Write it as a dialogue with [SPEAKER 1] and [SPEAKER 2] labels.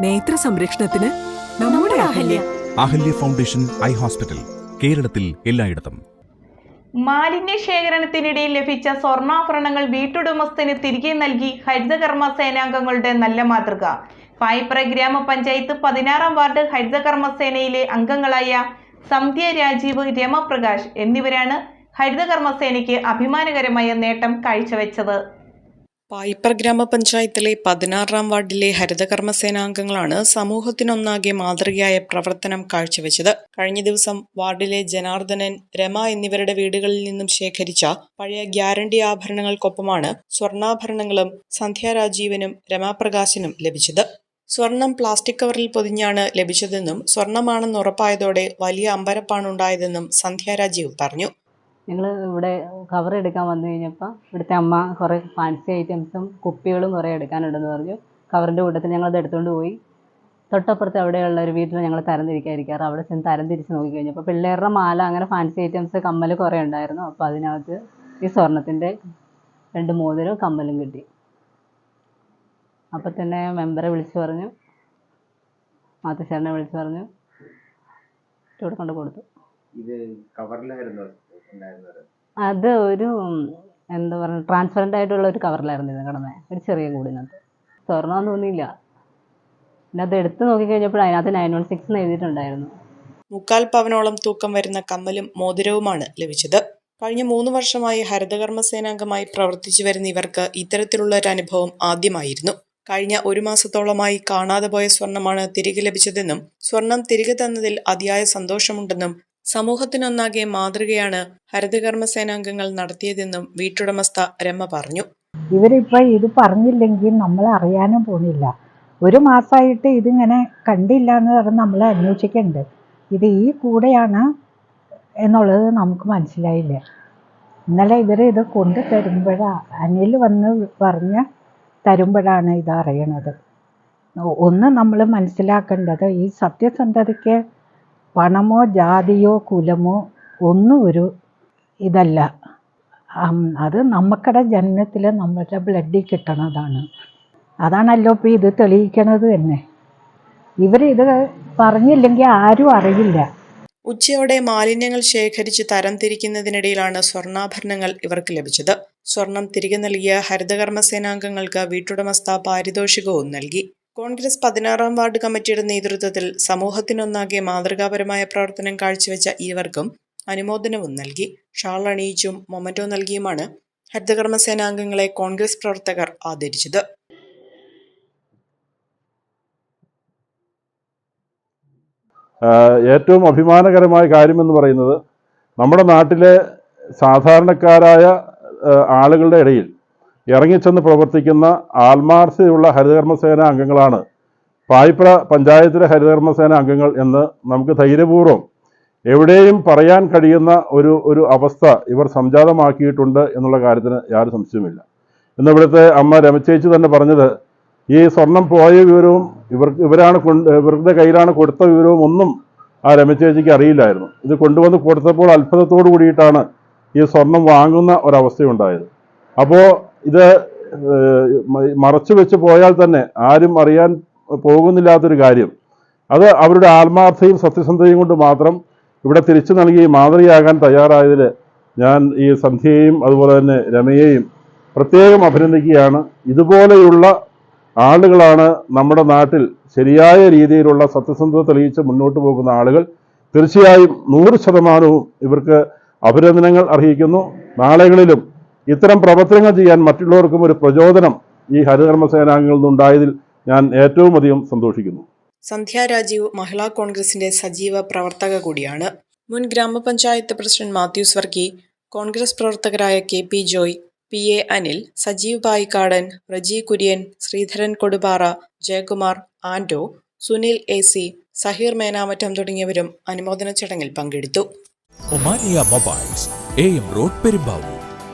[SPEAKER 1] നേത്ര സംരക്ഷണത്തിന് നമ്മുടെ Ahalya.
[SPEAKER 2] Ahalya. Foundation eye hospital കേരളത്തിൽ എല്ലായിടത്തും.
[SPEAKER 3] മാലിന്യ ശേഖരണത്തിനിടയിൽ ലഭിച്ച സ്വർണാഭരണങ്ങൾ വീട്ടുടമസ്ഥന് തിരികെ നൽകി ഹരിതകർമ്മ സേനാംഗങ്ങളുടെ നല്ല മാതൃക. പായിപ്ര ഗ്രാമപഞ്ചായത്ത് പതിനാറാം വാർഡ് ഹരിതകർമ്മ സേനയിലെ അംഗങ്ങളായ സന്ധ്യ രാജീവ് രമപ്രകാശ് എന്നിവരാണ് ഹരിതകർമ്മ സേനയ്ക്ക് അഭിമാനകരമായ നേട്ടം കാഴ്ചവെച്ചത്.
[SPEAKER 4] പായിപ്പർ ഗ്രാമപഞ്ചായത്തിലെ പതിനാറാം വാർഡിലെ ഹരിതകർമ്മസേനാംഗങ്ങളാണ് സമൂഹത്തിനൊന്നാകെ മാതൃകയായ പ്രവർത്തനം കാഴ്ചവെച്ചത്. കഴിഞ്ഞ ദിവസം വാർഡിലെ ജനാർദ്ദനൻ രമ എന്നിവരുടെ വീടുകളിൽ നിന്നും ശേഖരിച്ച പഴയ ഗ്യാരണ്ടി ആഭരണങ്ങൾക്കൊപ്പമാണ് സ്വർണാഭരണങ്ങളും സന്ധ്യാരാജീവനും രമാപ്രകാശിനും ലഭിച്ചത്. സ്വർണം പ്ലാസ്റ്റിക് കവറിൽ പൊതിഞ്ഞാണ് ലഭിച്ചതെന്നും സ്വർണമാണെന്ന് ഉറപ്പായതോടെ വലിയ അമ്പരപ്പാണുണ്ടായതെന്നും ഉണ്ടായതെന്നും രാജീവ് പറഞ്ഞു.
[SPEAKER 5] ഞങ്ങൾ ഇവിടെ കവർ എടുക്കാൻ വന്നു കഴിഞ്ഞപ്പോൾ ഇവിടുത്തെ അമ്മ കുറേ ഫാൻസി ഐറ്റംസും കുപ്പികളും കുറേ എടുക്കാനുണ്ടെന്ന് പറഞ്ഞു. കവറിന്റെ കൂട്ടത്തിൽ ഞങ്ങളത് എടുത്തുകൊണ്ട് പോയി. തൊട്ടപ്പുറത്ത് അവിടെയുള്ള ഒരു വീട്ടിൽ ഞങ്ങൾ തരംതിരിക്കാതിരിക്കാറ്. അവിടെ ചെന്ന് തരംതിരിച്ച് നോക്കി കഴിഞ്ഞപ്പോൾ പിള്ളേരുടെ മാല അങ്ങനെ ഫാൻസി ഐറ്റംസ് കമ്മൽ കുറേ ഉണ്ടായിരുന്നു. അപ്പോൾ അതിനകത്ത് ഈ സ്വർണത്തിന്റെ രണ്ട് മോതിരവും കമ്മലും കിട്ടി. അപ്പോൾ തന്നെ മെമ്പറെ വിളിച്ചു പറഞ്ഞു. മാത്തശ്ശേരനെ വിളിച്ചു പറഞ്ഞു. ഇവിടെ കൊണ്ട് കൊടുത്തു.
[SPEAKER 6] ഇത് കവറിലായിരുന്നു
[SPEAKER 5] അത് ഒരു എന്താ പറയുക ട്രാൻസ്പെറന്റ് ആയിട്ടുള്ള ഒരു കവറിലായിരുന്നു ഇത് കിടന്നത് ഒരു ചെറിയ കൂടിനകത്ത്. സ്വർണമെന്ന് തോന്നിയില്ല. പിന്നെ അത് എടുത്തു നോക്കിക്കഴിഞ്ഞപ്പോൾ അതിനകത്ത് നയൻ വൺ സിക്സ് എന്ന് എഴുതിയിട്ടുണ്ടായിരുന്നു.
[SPEAKER 4] മുക്കാൽ പവനോളം തൂക്കം വരുന്ന കമ്മലും മോതിരവുമാണ് ലഭിച്ചത്. കഴിഞ്ഞ മൂന്ന് വർഷമായി ഹരിതകർമ്മ സേനാംഗമായി പ്രവർത്തിച്ചു വരുന്ന ഇവർക്ക് ഇത്തരത്തിലുള്ള ഒരു അനുഭവം ആദ്യമായിരുന്നു. കഴിഞ്ഞ ഒരു മാസത്തോളമായി കാണാതെ പോയ സ്വർണമാണ് തിരികെ ലഭിച്ചതെന്നും സ്വർണം തിരികെ തന്നതിൽ അതിയായ സന്തോഷമുണ്ടെന്നും സമൂഹത്തിനൊന്നാകെ മാതൃകയാണ് ഹരിതകർമ്മ സേനാംഗങ്ങൾ നടത്തിയതെന്നും വീട്ടുടമസ്ഥ രമ പറഞ്ഞു.
[SPEAKER 7] ഇവരിപ്പോൾ ഇത് പറഞ്ഞില്ലെങ്കിൽ നമ്മൾ അറിയാനും പോണില്ല. ഒരു മാസമായിട്ട് ഇതിങ്ങനെ കണ്ടില്ല എന്ന് പറഞ്ഞ് നമ്മൾ അന്വേഷിക്കുന്നുണ്ട് ഇത് ഈ കൂടെയാണ് എന്നുള്ളത് നമുക്ക് മനസ്സിലായില്ല. ഇന്നലെ ഇവർ ഇത് കൊണ്ടു തരുമ്പോഴാണ് അനിൽ വന്ന് പറഞ്ഞ് തരുമ്പോഴാണ് ഇത് അറിയണത്. ഒന്ന് നമ്മൾ മനസ്സിലാക്കേണ്ടത് ഈ സത്യസന്ധതയ്ക്ക് പണമോ ജാതിയോ കുലമോ ഒന്നും ഒരു ഇതല്ല. അത് നമുക്കടെ ജന്മത്തിൽ നമ്മുടെ ബ്ലഡിൽ കിട്ടണതാണ്. അതാണല്ലോ ഇപ്പോൾ ഇത് തെളിയിക്കണത് തന്നെ. ഇവരിത് പറഞ്ഞില്ലെങ്കിൽ ആരും അറിയില്ല.
[SPEAKER 4] ഉച്ചയോടെ മാലിന്യങ്ങൾ ശേഖരിച്ച് തരംതിരിക്കുന്നതിനിടയിലാണ് സ്വർണാഭരണങ്ങൾ ഇവർക്ക് ലഭിച്ചത്. സ്വർണം തിരികെ നൽകിയ ഹരിതകർമ്മ സേനാംഗങ്ങൾക്ക് വീട്ടുടമസ്ഥ പാരിതോഷികവും നൽകി. കോൺഗ്രസ് പതിനാറാം വാർഡ് കമ്മിറ്റിയുടെ നേതൃത്വത്തിൽ സമൂഹത്തിനൊന്നാകെ മാതൃകാപരമായ പ്രവർത്തനം കാഴ്ചവെച്ച ഇവർക്കും അനുമോദനവും നൽകി. ഷാൾ അണിയിച്ചും മൊമന്റോ നൽകിയുമാണ് ഹരിതകർമ്മ സേനാംഗങ്ങളെ കോൺഗ്രസ് പ്രവർത്തകർ ആദരിച്ചത്.
[SPEAKER 8] ഏറ്റവും അഭിമാനകരമായ കാര്യമെന്ന് പറയുന്നത് നമ്മുടെ നാട്ടിലെ സാധാരണക്കാരായ ആളുകളുടെ ഇടയിൽ ഇറങ്ങിച്ചെന്ന് പ്രവർത്തിക്കുന്ന ആത്മാർത്ഥതയുള്ള ഹരിതകർമ്മസേന അംഗങ്ങളാണ്. പായിപ്ര പഞ്ചായത്തിലെ ഹരിതകർമ്മസേന അംഗങ്ങൾ എന്ന് നമുക്ക് ധൈര്യപൂർവം എവിടെയും പറയാൻ കഴിയുന്ന ഒരു ഒരു അവസ്ഥ ഇവർ സംജാതമാക്കിയിട്ടുണ്ട് എന്നുള്ള കാര്യത്തിന് യാതൊരു സംശയമില്ല ഇന്ന് ഇവിടുത്തെ അമ്മ രമചേച്ചി തന്നെ പറഞ്ഞത് ഈ സ്വർണം പോയ വിവരവും ഇവർക്ക് ഇവരാണ് കൊണ്ട് ഇവരുടെ കയ്യിലാണ് കൊടുത്ത വിവരവും ഒന്നും ആ രമചേച്ചിക്ക് അറിയില്ലായിരുന്നു. ഇത് കൊണ്ടുവന്ന് കൊടുത്തപ്പോൾ അത്ഭുതത്തോടു കൂടിയിട്ടാണ് ഈ സ്വർണം വാങ്ങുന്ന ഒരവസ്ഥയുണ്ടായത്. അപ്പോൾ ഇത് മറച്ചു വെച്ച് പോയാൽ തന്നെ ആരും അറിയാൻ പോകുന്നില്ലാത്തൊരു കാര്യം. അത് അവരുടെ ആത്മാർത്ഥയും സത്യസന്ധതയും കൊണ്ട് മാത്രം ഇവിടെ തിരിച്ചു നൽകി മാതൃകയാകാൻ തയ്യാറായതിൽ ഞാൻ ഈ സന്ധ്യയെയും അതുപോലെ തന്നെ രമയെയും പ്രത്യേകം അഭിനന്ദിക്കുകയാണ്. ഇതുപോലെയുള്ള ആളുകളാണ് നമ്മുടെ നാട്ടിൽ ശരിയായ രീതിയിലുള്ള സത്യസന്ധത തെളിയിച്ച് മുന്നോട്ട് പോകുന്ന ആളുകൾ. തീർച്ചയായും നൂറ് ശതമാനവും ഇവർക്ക് അഭിനന്ദനങ്ങൾ അർഹിക്കുന്നു. നാളുകളിലും ഇത്തരം പ്രവർത്തനങ്ങൾ ചെയ്യാൻ മറ്റുള്ളവർക്കും ഒരു പ്രചോദനം ഈ ഹരിതകർമ്മ സേനാംഗങ്ങളിൽ നിന്നുണ്ടായതിൽ ഞാൻ ഏറ്റവും അധികം സന്തോഷിക്കുന്നു.
[SPEAKER 4] സന്ധ്യ രാജീവ് മഹിളാ കോൺഗ്രസിന്റെ സജീവ പ്രവർത്തക കൂടിയാണ്. മുൻ ഗ്രാമപഞ്ചായത്ത് പ്രസിഡന്റ് മാത്യൂസ് വർക്കി കോൺഗ്രസ് പ്രവർത്തകരായ K P Joy P A Anil Sajeev Payikkadan Reji Kurian Sreedharan Kodupara Jayakumar Anto Sunil A C Saheer Menamattam തുടങ്ങിയവരും അനുമോദന ചടങ്ങിൽ പങ്കെടുത്തു.
[SPEAKER 2] Omania mobiles A M road Perumbavoor.